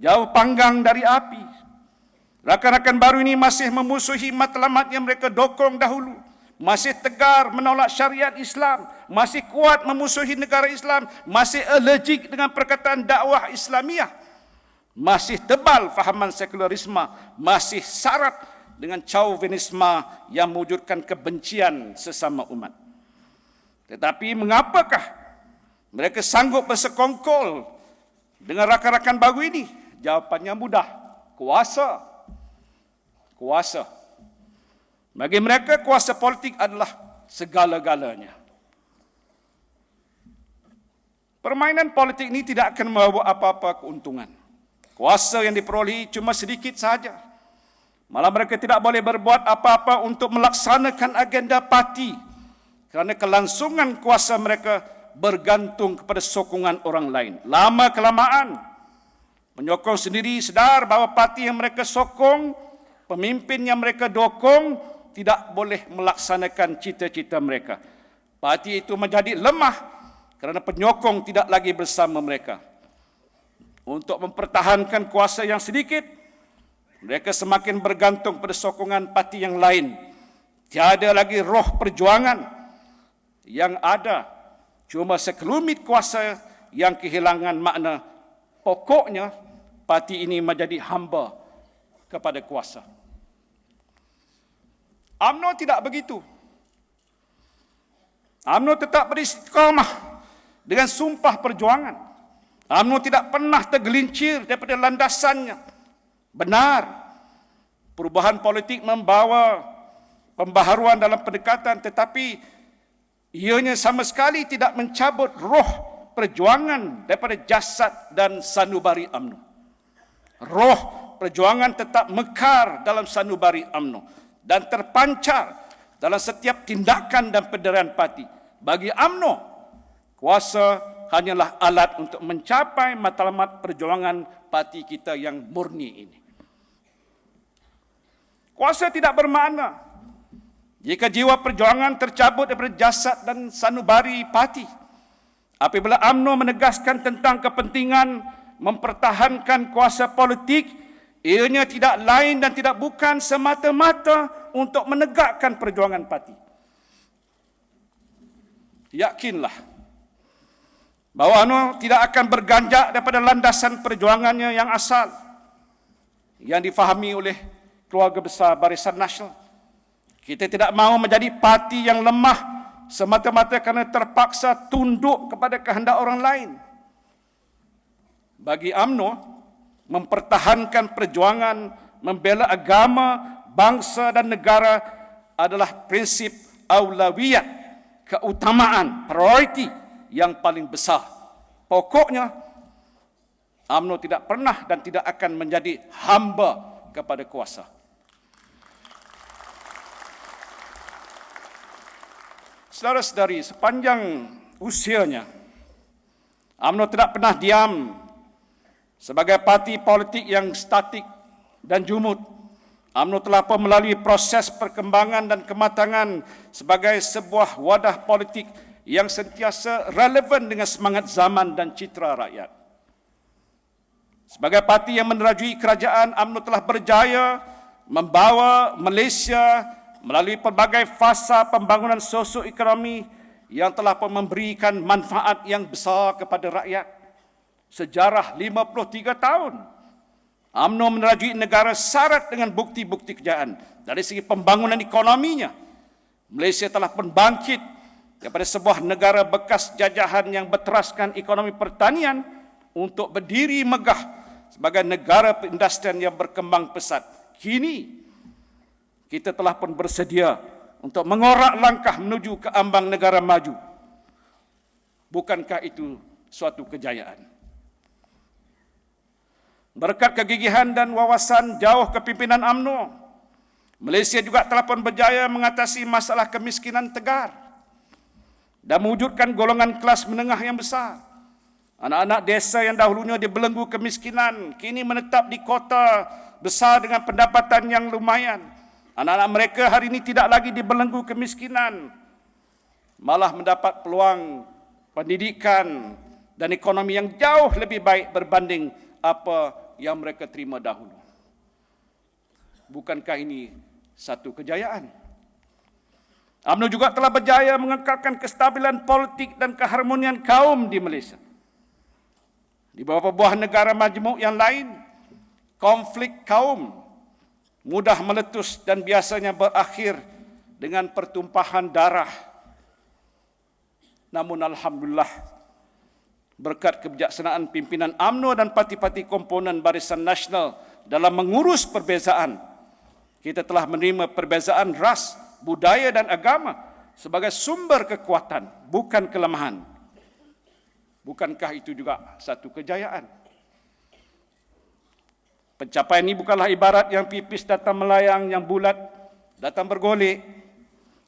jauh panggang dari api. Rakan-rakan baru ini masih memusuhi matlamat yang mereka dokong dahulu. Masih tegar menolak syariat Islam. Masih kuat memusuhi negara Islam. Masih allergic dengan perkataan dakwah Islamiah. Masih tebal fahaman sekularisme. Masih syarat dengan chauvinisme yang mewujudkan kebencian sesama umat. Tetapi mengapakah mereka sanggup bersekongkol dengan rakan-rakan baru ini? Jawapannya mudah. Kuasa. Kuasa. Bagi mereka kuasa politik adalah segala-galanya. Permainan politik ini tidak akan membawa apa-apa keuntungan. Kuasa yang diperolehi cuma sedikit saja. Malah mereka tidak boleh berbuat apa-apa untuk melaksanakan agenda parti kerana kelangsungan kuasa mereka bergantung kepada sokongan orang lain. Lama kelamaan, penyokong sendiri sedar bahawa parti yang mereka sokong, pemimpin yang mereka dokong tidak boleh melaksanakan cita-cita mereka. Parti itu menjadi lemah kerana penyokong tidak lagi bersama mereka. Untuk mempertahankan kuasa yang sedikit, mereka semakin bergantung pada sokongan parti yang lain. Tiada lagi roh perjuangan yang ada cuma sekelumit kuasa yang kehilangan makna pokoknya parti ini menjadi hamba kepada kuasa. AMNO tidak begitu. AMNO tetap beristiqamah dengan sumpah perjuangan. AMNO tidak pernah tergelincir daripada landasannya benar perubahan politik membawa pembaharuan dalam pendekatan tetapi ianya sama sekali tidak mencabut roh perjuangan daripada jasad dan sanubari UMNO. Roh perjuangan tetap mekar dalam sanubari UMNO dan terpancar dalam setiap tindakan dan pendirian parti. Bagi UMNO, kuasa hanyalah alat untuk mencapai matlamat perjuangan parti kita yang murni ini. Kuasa tidak bermakna jika jiwa perjuangan tercabut daripada jasad dan sanubari parti. Apabila AMNO menegaskan tentang kepentingan mempertahankan kuasa politik, ianya tidak lain dan tidak bukan semata-mata untuk menegakkan perjuangan parti. Yakinlah bahawa AMNO tidak akan berganjak daripada landasan perjuangannya yang asal yang difahami oleh keluarga besar Barisan Nasional. Kita tidak mahu menjadi parti yang lemah semata-mata kerana terpaksa tunduk kepada kehendak orang lain. Bagi AMNO, mempertahankan perjuangan membela agama, bangsa dan negara adalah prinsip aulawiyat, keutamaan, prioriti yang paling besar. Pokoknya, AMNO tidak pernah dan tidak akan menjadi hamba kepada kuasa. Saudara-saudari, sepanjang usianya, UMNO tidak pernah diam sebagai parti politik yang statik dan jumut. UMNO telah pun melalui proses perkembangan dan kematangan sebagai sebuah wadah politik yang sentiasa relevan dengan semangat zaman dan citra rakyat. Sebagai parti yang menerajui kerajaan, UMNO telah berjaya membawa Malaysia melalui pelbagai fasa pembangunan sosioekonomi yang telah memberikan manfaat yang besar kepada rakyat. Sejarah 53 tahun. UMNO menerajui negara syarat dengan bukti-bukti kejayaan. Dari segi pembangunan ekonominya, Malaysia telah pun bangkit daripada sebuah negara bekas jajahan yang berteraskan ekonomi pertanian untuk berdiri megah sebagai negara perindustrian yang berkembang pesat. Kini, kita telah pun bersedia untuk mengorak langkah menuju ke ambang negara maju. Bukankah itu suatu kejayaan? Berkat kegigihan dan wawasan jauh kepimpinan AMNO, Malaysia juga telah pun berjaya mengatasi masalah kemiskinan tegar dan mewujudkan golongan kelas menengah yang besar. Anak-anak desa yang dahulunya dibelenggu kemiskinan kini menetap di kota besar dengan pendapatan yang lumayan Anak-anak mereka hari ini tidak lagi dibelenggu kemiskinan, malah mendapat peluang pendidikan dan ekonomi yang jauh lebih baik berbanding apa yang mereka terima dahulu. Bukankah ini satu kejayaan? UMNO juga telah berjaya mengekalkan kestabilan politik dan keharmonian kaum di Malaysia. Di beberapa buah negara majmuk yang lain, konflik kaum mudah meletus dan biasanya berakhir dengan pertumpahan darah. Namun Alhamdulillah, berkat kebijaksanaan pimpinan AMNO dan parti-parti komponen Barisan Nasional dalam mengurus perbezaan, kita telah menerima perbezaan ras, budaya dan agama sebagai sumber kekuatan, bukan kelemahan. Bukankah itu juga satu kejayaan? Pencapaian ini bukanlah ibarat yang pipis datang melayang, yang bulat datang bergolek.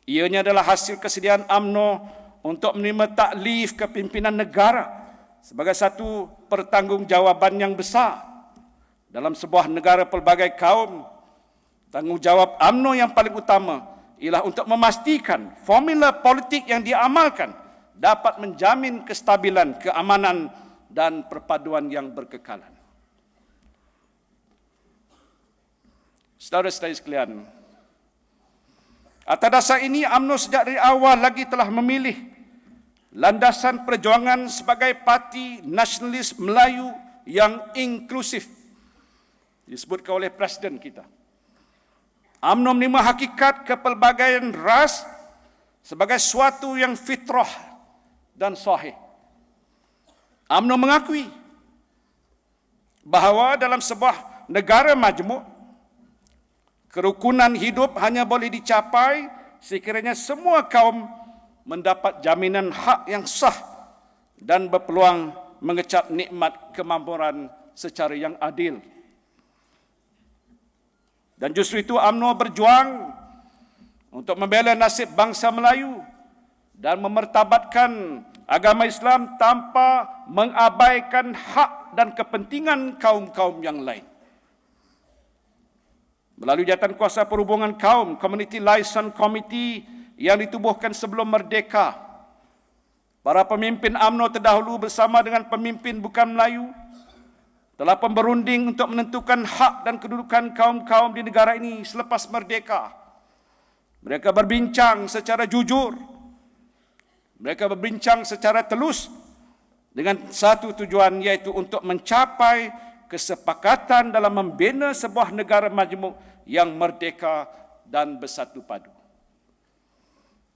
Ianya adalah hasil kesediaan AMNO untuk menerima taklif kepimpinan negara sebagai satu pertanggungjawaban yang besar dalam sebuah negara pelbagai kaum. Tanggungjawab AMNO yang paling utama ialah untuk memastikan formula politik yang diamalkan dapat menjamin kestabilan, keamanan dan perpaduan yang berkekalan. Saudara-saudara sekalian, atas dasar ini UMNO sejak dari awal lagi telah memilih landasan perjuangan sebagai parti nasionalis Melayu yang inklusif. Disebutkan oleh Presiden kita. UMNO menerima hakikat kepelbagaian ras sebagai suatu yang fitrah dan sahih. UMNO mengakui bahawa dalam sebuah negara majmuk kerukunan hidup hanya boleh dicapai sekiranya semua kaum mendapat jaminan hak yang sah dan berpeluang mengecap nikmat kemakmuran secara yang adil. Dan justru itu UMNO berjuang untuk membela nasib bangsa Melayu dan memertabatkan agama Islam tanpa mengabaikan hak dan kepentingan kaum-kaum yang lain melalui jawatan kuasa perhubungan kaum Community Liaison Committee yang ditubuhkan sebelum merdeka. Para pemimpin AMNO terdahulu bersama dengan pemimpin bukan Melayu telah pemberunding untuk menentukan hak dan kedudukan kaum-kaum di negara ini selepas merdeka. Mereka berbincang secara jujur. Mereka berbincang secara telus dengan satu tujuan yaitu untuk mencapai kesepakatan dalam membina sebuah negara majmuk yang merdeka dan bersatu padu.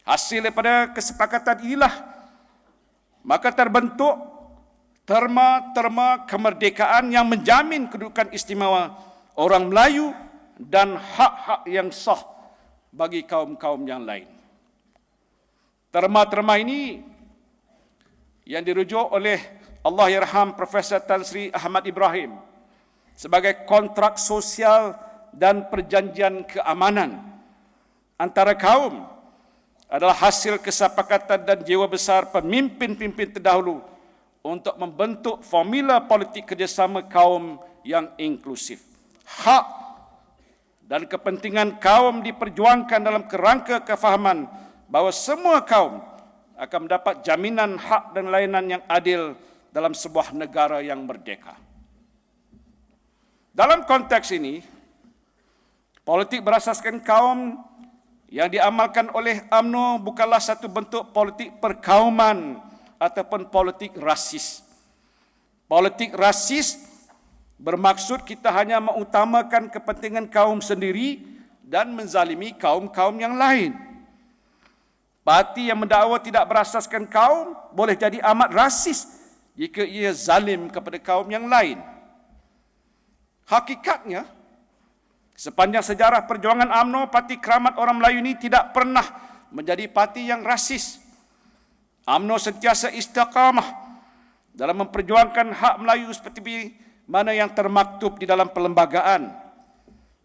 Hasil daripada kesepakatan inilah maka terbentuk terma-terma kemerdekaan yang menjamin kedudukan istimewa orang Melayu dan hak-hak yang sah bagi kaum-kaum yang lain. Terma-terma ini yang dirujuk oleh Allah Yerham Profesor Tan Sri Ahmad Ibrahim sebagai kontrak sosial dan perjanjian keamanan antara kaum adalah hasil kesepakatan dan jiwa besar pemimpin-pemimpin terdahulu untuk membentuk formula politik kerjasama kaum yang inklusif. Hak dan kepentingan kaum diperjuangkan dalam kerangka kefahaman bahawa semua kaum akan mendapat jaminan hak dan layanan yang adil dalam sebuah negara yang merdeka. Dalam konteks ini, Politik berasaskan kaum yang diamalkan oleh AMNO bukanlah satu bentuk politik perkauman ataupun politik rasis. Politik rasis bermaksud kita hanya mengutamakan kepentingan kaum sendiri dan menzalimi kaum-kaum yang lain. Parti yang mendakwa tidak berasaskan kaum boleh jadi amat rasis jika ia zalim kepada kaum yang lain. Hakikatnya, Sepanjang sejarah perjuangan AMNO, Parti Keramat Orang Melayu ini tidak pernah menjadi parti yang rasis. AMNO sentiasa istiqamah dalam memperjuangkan hak Melayu seperti mana yang termaktub di dalam perlembagaan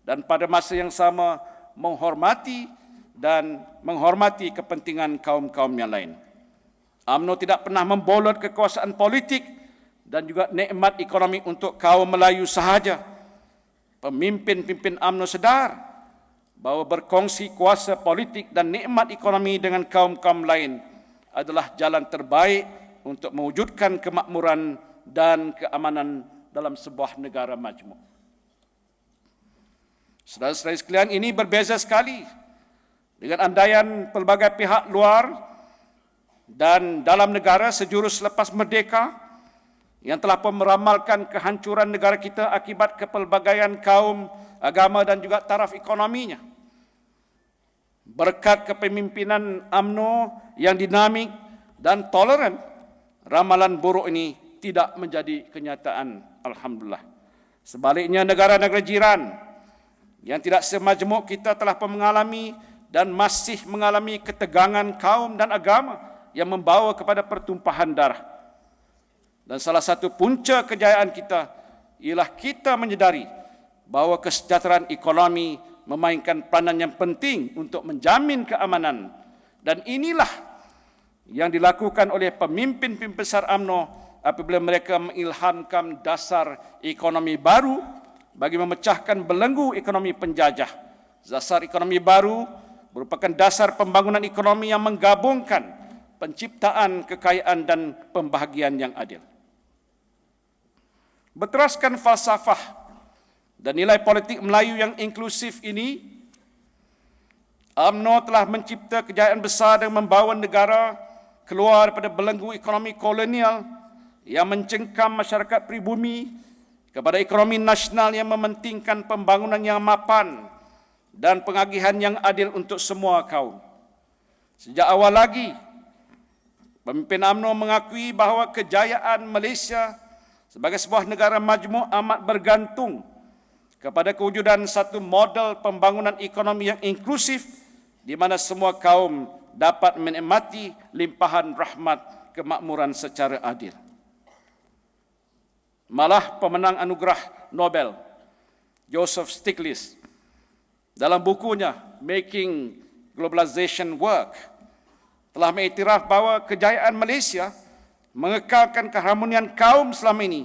dan pada masa yang sama menghormati dan menghormati kepentingan kaum-kaum yang lain. AMNO tidak pernah membolot kekuasaan politik dan juga nikmat ekonomi untuk kaum Melayu sahaja pemimpin-pemimpin AMNO sedar bahawa berkongsi kuasa politik dan nikmat ekonomi dengan kaum-kaum lain adalah jalan terbaik untuk mewujudkan kemakmuran dan keamanan dalam sebuah negara majmuk. Saudara-saudara sekalian, ini berbeza sekali dengan andaian pelbagai pihak luar dan dalam negara sejurus lepas merdeka yang telah meramalkan kehancuran negara kita akibat kepelbagaian kaum, agama dan juga taraf ekonominya. Berkat kepemimpinan AMNO yang dinamik dan toleran, ramalan buruk ini tidak menjadi kenyataan. Alhamdulillah. Sebaliknya negara-negara jiran yang tidak semajmuk kita telah mengalami dan masih mengalami ketegangan kaum dan agama yang membawa kepada pertumpahan darah. Dan salah satu punca kejayaan kita ialah kita menyedari bahawa kesejahteraan ekonomi memainkan peranan yang penting untuk menjamin keamanan dan inilah yang dilakukan oleh pemimpin-pemimpin besar AMNO apabila mereka mengilhamkan dasar ekonomi baru bagi memecahkan belenggu ekonomi penjajah. Dasar ekonomi baru merupakan dasar pembangunan ekonomi yang menggabungkan penciptaan kekayaan dan pembahagian yang adil. Berteraskan falsafah dan nilai politik Melayu yang inklusif ini, UMNO telah mencipta kejayaan besar dan membawa negara keluar pada belenggu ekonomi kolonial yang mencengkam masyarakat pribumi kepada ekonomi nasional yang mementingkan pembangunan yang mapan dan pengagihan yang adil untuk semua kaum. Sejak awal lagi, pemimpin UMNO mengakui bahawa kejayaan Malaysia sebagai sebuah negara majmuk amat bergantung kepada kewujudan satu model pembangunan ekonomi yang inklusif di mana semua kaum dapat menikmati limpahan rahmat kemakmuran secara adil. Malah pemenang anugerah Nobel Joseph Stiglitz dalam bukunya Making Globalization Work telah mengiktiraf bahawa kejayaan Malaysia mengekalkan keharmonian kaum selama ini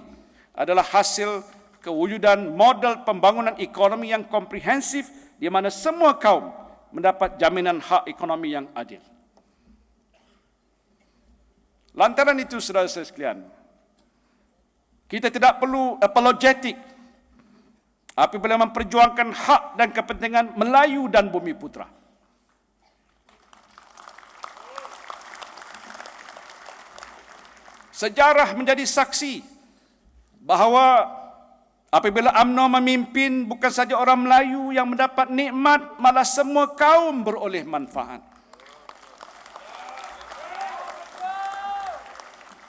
adalah hasil kewujudan model pembangunan ekonomi yang komprehensif di mana semua kaum mendapat jaminan hak ekonomi yang adil. Lantaran itu, saudara-saudara sekalian, kita tidak perlu apologetik apabila memperjuangkan hak dan kepentingan Melayu dan Bumi Putra. Sejarah menjadi saksi bahawa Apabila AMNO memimpin bukan saja orang Melayu yang mendapat nikmat, malah semua kaum beroleh manfaat.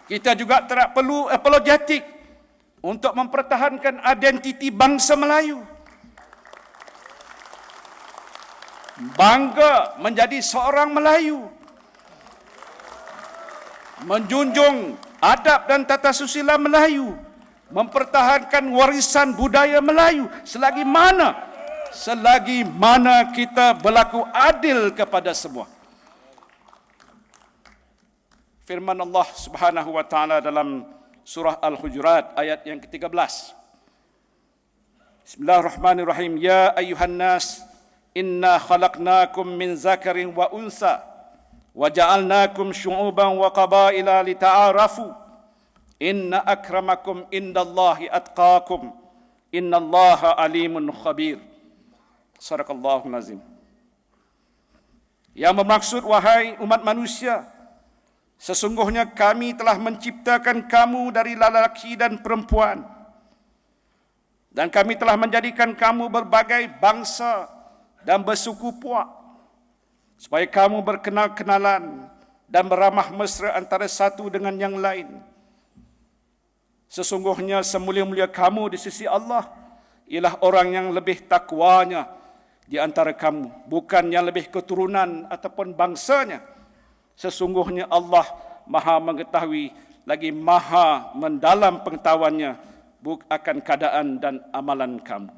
Kita juga tidak perlu apologetik untuk mempertahankan identiti bangsa Melayu. Bangga menjadi seorang Melayu. Menjunjung adab dan tata susila Melayu mempertahankan warisan budaya Melayu selagi mana selagi mana kita berlaku adil kepada semua. Firman Allah Subhanahu wa taala dalam surah al-hujurat ayat yang ke-13 Bismillahirrahmanirrahim. Ya ayuhan nas inna khalaqnakum min zakarin wa unsa wa ja'alnakum syu'uban wa qabaila lita'arafu Inna akramakum indallahi atqakum. Innallaha alimun khabir. Sadaqallahu nazim. Yang bermaksud wahai umat manusia, sesungguhnya kami telah menciptakan kamu dari lelaki dan perempuan. Dan kami telah menjadikan kamu berbagai bangsa dan bersuku puak supaya kamu berkenal-kenalan dan beramah mesra antara satu dengan yang lain. Sesungguhnya semulia-mulia kamu di sisi Allah ialah orang yang lebih takwanya di antara kamu, bukan yang lebih keturunan ataupun bangsanya. Sesungguhnya Allah Maha mengetahui lagi Maha mendalam pengetahuannya akan keadaan dan amalan kamu.